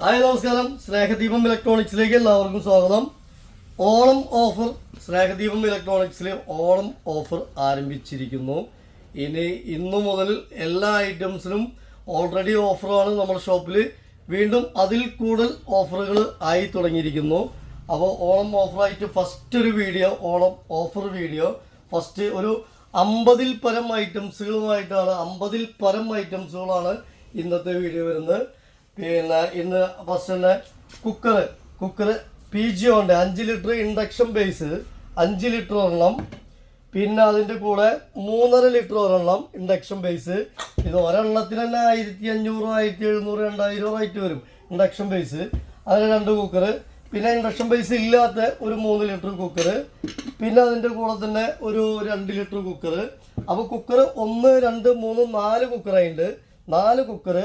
Hi നമസ്കാരം. സ്നേഹദീപം ഇലക്ട്രോണിക്സിലേക്ക് എല്ലാവർക്കും സ്വാഗതം. ഓണം ഓഫർ സ്നേഹദീപം ഇലക്ട്രോണിക്സിൽ ഓണം ഓഫർ ആരംഭിച്ചിരിക്കുന്നു. ഇനി ഇന്നു മുതൽ എല്ലാ ഐറ്റംസിനും ഓൾറെഡി ഓഫറാണ് നമ്മുടെ ഷോപ്പിൽ വീണ്ടും അതിൽ കൂടുതൽ ഓഫറുകൾ ആയി തുടങ്ങിയിരിക്കുന്നു. അപ്പോൾ ഓണം ഓഫറായിട്ട് ഫസ്റ്റ് ഒരു video Onam offer video. First ഒരു അമ്പതിൽ പരം ഐറ്റംസുകളുമായിട്ടാണ് അമ്പതിൽ പരം ഐറ്റംസുകളാണ് ഇന്നത്തെ വീഡിയോ വരുന്നത്. പിന്നെ ഇന്ന് ഫസ്റ്റ് തന്നെ കുക്കർ കുക്കർ പി ജി ഉണ്ട്. അഞ്ച് ലിറ്റർ ഇൻഡക്ഷൻ ബേസ് അഞ്ച് ലിറ്റർ ഒരെണ്ണം. പിന്നെ അതിന്റെ കൂടെ മൂന്നര ലിറ്റർ ഒരെണ്ണം ഇൻഡക്ഷൻ ബേസ് ഇത് ഒരെണ്ണത്തിന് തന്നെ ആയിരത്തി അഞ്ഞൂറ് ആയിരത്തി എഴുന്നൂറ് രണ്ടായിരം റേറ്റ് വരും ഇൻഡക്ഷൻ ബേസ് അതിന് രണ്ട് കുക്കർ പിന്നെ ഇൻഡക്ഷൻ ബേസ് ഇല്ലാത്ത ഒരു മൂന്ന് ലിറ്റർ കുക്കർ പിന്നെ അതിന്റെ കൂടെ തന്നെ ഒരു രണ്ട് ലിറ്റർ കുക്കർ അപ്പോൾ കുക്കർ ഒന്ന് രണ്ട് മൂന്ന് നാല് കുക്കറായിട്ടുണ്ട് നാല് കുക്കർ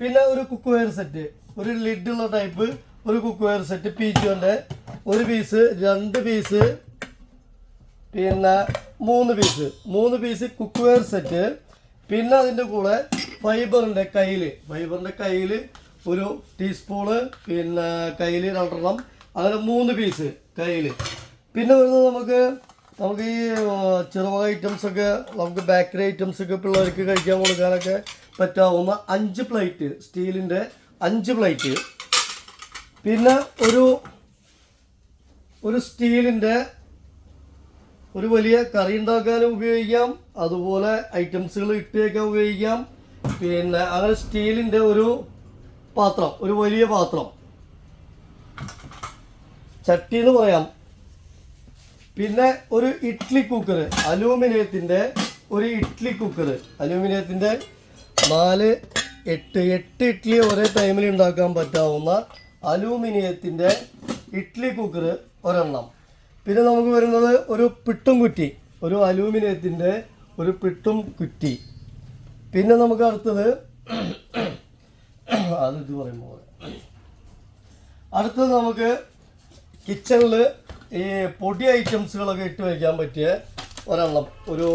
പിന്നെ ഒരു കുക്ക് വെയർ സെറ്റ് ഒരു ലിഡുള്ള ടൈപ്പ് ഒരു കുക്ക് വെയർ സെറ്റ് പി ജിന്റെ ഒരു പീസ് രണ്ട് പീസ് പിന്നെ മൂന്ന് പീസ് മൂന്ന് പീസ് കുക്ക് വെയർ സെറ്റ് പിന്നെ അതിന്റെ കൂടെ ഫൈബറിന്റെ കയ്യിൽ ഫൈബറിന്റെ കയ്യിൽ ഒരു ടീസ്പൂണ് പിന്നെ കയ്യിൽ രണ്ടെണ്ണം അങ്ങനെ മൂന്ന് പീസ് കയ്യിൽ പിന്നെ വരുന്നത് നമുക്ക് നമുക്ക് ഈ ഐറ്റംസ് ഒക്കെ നമുക്ക് ബേക്കറി ഐറ്റംസ് ഒക്കെ പിള്ളേർക്ക് കഴിക്കാൻ കൊടുക്കാനൊക്കെ പറ്റാവുന്ന അഞ്ച് പ്ലേറ്റ് സ്റ്റീലിന്റെ അഞ്ച് പ്ലേറ്റ്. പിന്നെ ഒരു ഒരു സ്റ്റീലിന്റെ ഒരു വലിയ കറി ഉണ്ടാക്കാനും ഉപയോഗിക്കാം. അതുപോലെ ഐറ്റംസുകൾ ഇട്ട് ഉപയോഗിക്കാം. പിന്നെ അങ്ങനെ സ്റ്റീലിന്റെ ഒരു പാത്രം ഒരു വലിയ പാത്രം. ചട്ടി എന്ന് പറയാം. പിന്നെ ഒരു ഇഡ്ഡലി കുക്കർ അലൂമിനിയത്തിന്റെ ഒരു ഇഡ്ഡലി കുക്കർ അലൂമിനിയത്തിന്റെ നാല് എട്ട് എട്ട് ഇഡ്ഡലി ഒരേ ടൈമിൽ ഉണ്ടാക്കാൻ പറ്റാവുന്ന അലൂമിനിയത്തിന്റെ ഇഡ്ഡലി കുക്കർ ഒരെണ്ണം. പിന്നെ നമുക്ക് വരുന്നത് ഒരു പിട്ടും കുറ്റി ഒരു അലൂമിനിയത്തിന്റെ ഒരു പിട്ടും കുറ്റി. പിന്നെ നമുക്ക് അടുത്തത് അത് ഇത് പറയുമ്പോൾ അടുത്തത് നമുക്ക് കിച്ചണിൽ ഈ പൊടി ഐറ്റംസുകളൊക്കെ ഇട്ട് വയ്ക്കാൻ പറ്റിയ ഒരെണ്ണം ഒരു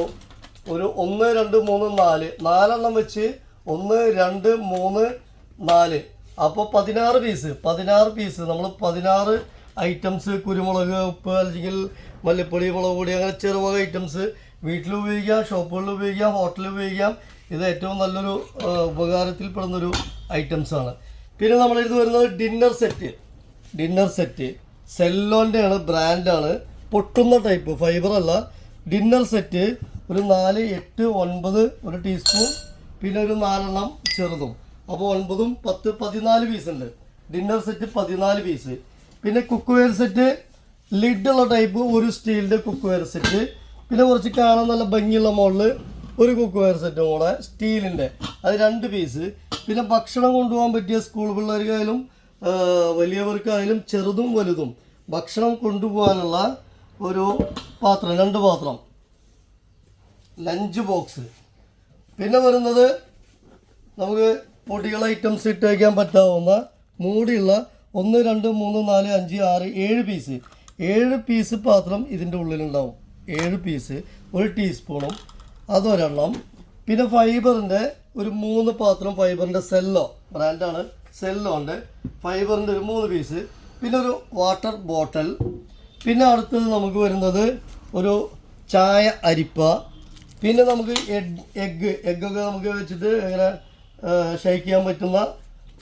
ഒരു ഒന്ന് രണ്ട് മൂന്ന് നാല്. നാലെണ്ണം വെച്ച് ഒന്ന് രണ്ട് മൂന്ന് നാല്. അപ്പോൾ പതിനാറ് പീസ് പതിനാറ് പീസ് നമ്മൾ പതിനാറ് ഐറ്റംസ് കുരുമുളക് ഉപ്പ് അല്ലെങ്കിൽ മല്ലിപ്പൊടി മുളക് പൊടി അങ്ങനെ ചെറുവക ഐറ്റംസ് വീട്ടിൽ ഉപയോഗിക്കാം ഷോപ്പുകളിൽ ഉപയോഗിക്കാം ഹോട്ടലിൽ ഉപയോഗിക്കാം. ഇത് ഏറ്റവും നല്ലൊരു ഉപകാരത്തിൽപ്പെടുന്നൊരു ഐറ്റംസാണ് പിന്നെ നമ്മുടെ ഇത് വരുന്നത് ഡിന്നർ സെറ്റ് ഡിന്നർ സെറ്റ് സെല്ലോന്റെ ആണ്. ബ്രാൻഡാണ് പൊട്ടുന്ന ടൈപ്പ് ഫൈബറല്ല ഡിന്നർ സെറ്റ് ഒരു നാല് എട്ട് ഒൻപത് ഒരു ടീസ്പൂൺ പിന്നെ ഒരു നാലെണ്ണം ചെറുതും. അപ്പോൾ ഒൻപതും പത്ത് പതിനാല് പീസ് ഉണ്ട്. ഡിന്നർ സെറ്റ് പതിനാല് പീസ് പിന്നെ കുക്ക് വെയർ സെറ്റ് ലിഡുള്ള ടൈപ്പ് ഒരു സ്റ്റീലിന്റെ കുക്ക് വെയർ സെറ്റ് പിന്നെ കുറച്ച് കാണാൻ നല്ല ഭംഗിയുള്ള മോളിൽ ഒരു കുക്ക് വെയർ സെറ്റും കൂടെ സ്റ്റീലിന്റെ അത് രണ്ട് പീസ് പിന്നെ ഭക്ഷണം കൊണ്ടുപോകാൻ പറ്റിയ സ്കൂൾ പിള്ളേർക്കായാലും വലിയവർക്കായാലും ചെറുതും വലുതും ഭക്ഷണം കൊണ്ടുപോകാനുള്ള ഒരു പാത്രം രണ്ട് പാത്രം. Lunch box. പിന്നെ വരുന്നത് നമുക്ക് പൊടികൾ ഐറ്റംസ് ഇട്ട് വയ്ക്കാൻ പറ്റാവുന്ന മൂടിയുള്ള ഒന്ന് രണ്ട് മൂന്ന് നാല് അഞ്ച് ആറ് ഏഴ് പീസ് ഏഴ് പീസ് പാത്രം ഇതിന്റെ ഉള്ളിലുണ്ടാവും. ഏഴ് പീസ് ഒരു ടീസ്പൂണും അതൊരെണ്ണം. പിന്നെ ഫൈബറിന്റെ ഒരു മൂന്ന് പാത്രം ഫൈബറിന്റെ സെല്ലോ ബ്രാൻഡാണ് സെല്ലോ ഉണ്ട് ഫൈബറിന്റെ ഒരു മൂന്ന് പീസ് പിന്നെ ഒരു വാട്ടർ ബോട്ടൽ പിന്നെ അടുത്തത് നമുക്ക് വരുന്നത് ഒരു ചായ അരിപ്പ. പിന്നെ നമുക്ക് എഗ് എഗ്ഗ്. എഗ്ഗൊക്കെ നമുക്ക് വെച്ചിട്ട് ഇങ്ങനെ ഷെയ്ക്ക് ചെയ്യാൻ പറ്റുന്ന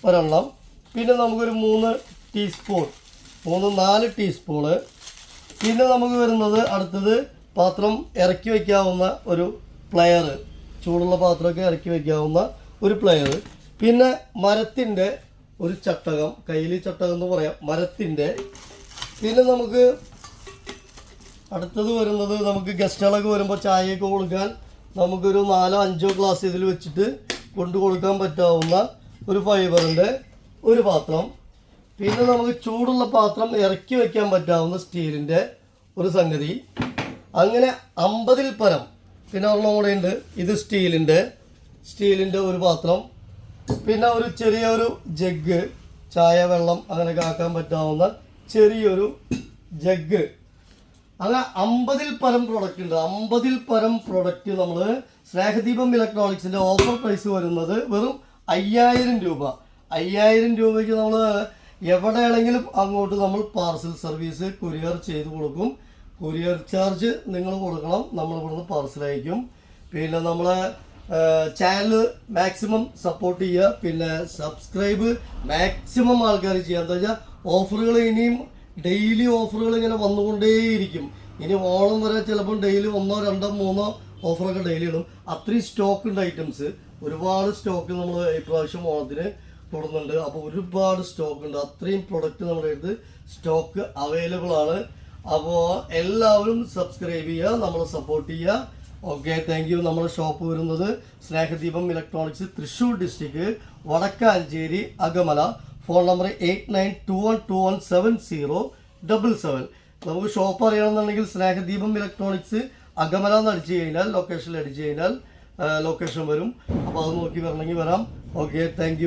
ഒരെണ്ണം. പിന്നെ നമുക്കൊരു മൂന്ന് ടീസ്പൂൺ മൂന്ന് നാല് ടീസ്പൂണ് പിന്നെ നമുക്ക് വരുന്നത് അടുത്തത് പാത്രം ഇറക്കി വയ്ക്കാവുന്ന ഒരു പ്ലെയർ ചൂടുള്ള പാത്രമൊക്കെ ഇറക്കി വയ്ക്കാവുന്ന ഒരു പ്ലെയർ പിന്നെ മരത്തിന്റെ ഒരു ചട്ടകം കയ്യിൽ ചട്ടകം എന്ന് പറയാം മരത്തിന്റെ. പിന്നെ നമുക്ക് അടുത്തത് വരുന്നത് നമുക്ക് ഗസ്റ്റുകളൊക്കെ വരുമ്പോൾ ചായയൊക്കെ കൊടുക്കാൻ നമുക്കൊരു നാലോ അഞ്ചോ ഗ്ലാസ് ഇതിൽ വെച്ചിട്ട് കൊണ്ടു കൊടുക്കാൻ പറ്റാവുന്ന ഒരു ഫൈബറിന്റെ ഒരു പാത്രം. പിന്നെ നമുക്ക് ചൂടുള്ള പാത്രം ഇറക്കി വയ്ക്കാൻ പറ്റാവുന്ന സ്റ്റീലിന്റെ ഒരു സംഗതി. അങ്ങനെ അമ്പതിൽ പരം. പിന്നെ ഒരെണ്ണം കൂടെ ഉണ്ട്. ഇത് സ്റ്റീലിന്റെ സ്റ്റീലിന്റെ ഒരു പാത്രം. പിന്നെ ഒരു ചെറിയൊരു ജഗ് ചായ വെള്ളം അങ്ങനെയൊക്കെ ആക്കാൻ പറ്റാവുന്ന ചെറിയൊരു ജഗ് അങ്ങനെ അമ്പതിൽ പരം പ്രൊഡക്റ്റ് ഉണ്ട്. അമ്പതിൽ പരം പ്രൊഡക്റ്റ് നമ്മൾ സ്നേഹദീപം ഇലക്ട്രോണിക്സിന്റെ ഓഫർ പ്രൈസ് വരുന്നത് വെറും അയ്യായിരം രൂപ. അയ്യായിരം രൂപയ്ക്ക് നമ്മൾ എവിടെയാണെങ്കിലും അങ്ങോട്ട് നമ്മൾ പാർസൽ സർവീസ് കൊറിയർ ചെയ്ത് കൊടുക്കും. കൊറിയർ ചാർജ് നിങ്ങൾ കൊടുക്കണം. നമ്മൾ ഇവിടുന്ന് പാർസൽ അയക്കും. പിന്നെ നമ്മൾ ചാനൽ മാക്സിമം സപ്പോർട്ട് ചെയ്യുക. പിന്നെ സബ്സ്ക്രൈബ് മാക്സിമം ആൾക്കാർ ചെയ്യുക. എന്താ വെച്ചാൽ ഓഫറുകൾ ഇനിയും ഡെയിലി ഓഫറുകൾ ഇങ്ങനെ വന്നുകൊണ്ടേയിരിക്കും. ഇനി ഓണം വരെ ചിലപ്പം ഡെയിലി ഒന്നോ രണ്ടോ മൂന്നോ ഓഫറൊക്കെ ഡെയിലി ഇടും. അത്രയും സ്റ്റോക്ക് ഉണ്ട് ഐറ്റംസ് ഒരുപാട് സ്റ്റോക്ക് നമ്മൾ ഇപ്രാവശ്യം ഓണത്തിന് തുടങ്ങുന്നുണ്ട് അപ്പോൾ ഒരുപാട് സ്റ്റോക്ക് ഉണ്ട്. അത്രയും പ്രൊഡക്റ്റ് നമ്മുടെ അടുത്ത് സ്റ്റോക്ക് അവൈലബിൾ ആണ്. അപ്പോൾ എല്ലാവരും സബ്സ്ക്രൈബ് ചെയ്യുക നമ്മളെ സപ്പോർട്ട് ചെയ്യുക. ഓക്കെ താങ്ക് യു നമ്മുടെ ഷോപ്പ് വരുന്നത് Snehadeepam electronics Thrissur district Vadakkanchery Akamala. Phone number eight nine two one two one seven zero double seven. നമുക്ക് ഷോപ്പ് അറിയണമെന്നുണ്ടെങ്കിൽ സ്നേഹദീപം ഇലക്ട്രോണിക്സ് അകമല എന്ന് അടിച്ചു കഴിഞ്ഞാൽ ലൊക്കേഷനിൽ അടിച്ചു കഴിഞ്ഞാൽ ലൊക്കേഷൻ വരും. അപ്പോൾ അത് നോക്കി വരണമെങ്കിൽ വരാം. Okay thank